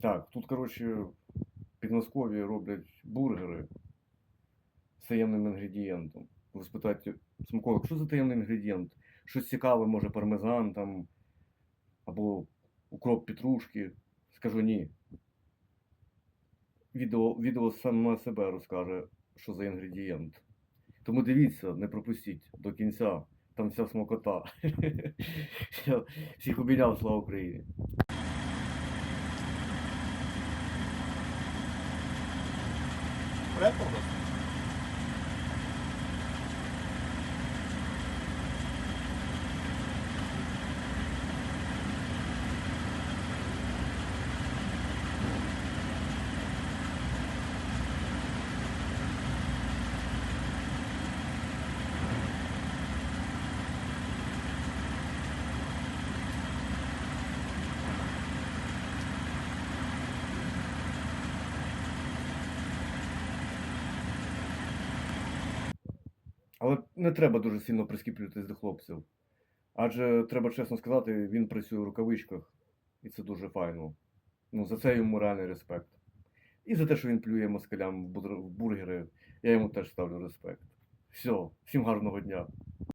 Так, тут, коротше, в Підмосков'ї роблять бургери з таємним інгредієнтом. Ви спитаєте, Смаколик, що за таємний інгредієнт? Щось цікаве, може, пармезан там, або укроп петрушки. Скажу ні. Відео, відео саме себе розкаже, що за інгредієнт. Тому дивіться, не пропустіть до кінця. Там вся смакота. Я Всіх обійняв, слава Україні. これやったことです。Але не треба дуже сильно прискіплюватись до хлопців. Адже треба чесно сказати, він працює в рукавичках, і це дуже файно. Ну, за це йому реальний респект. І за те, що він плює москалям в бургери, я йому теж ставлю респект. Все, всім гарного дня.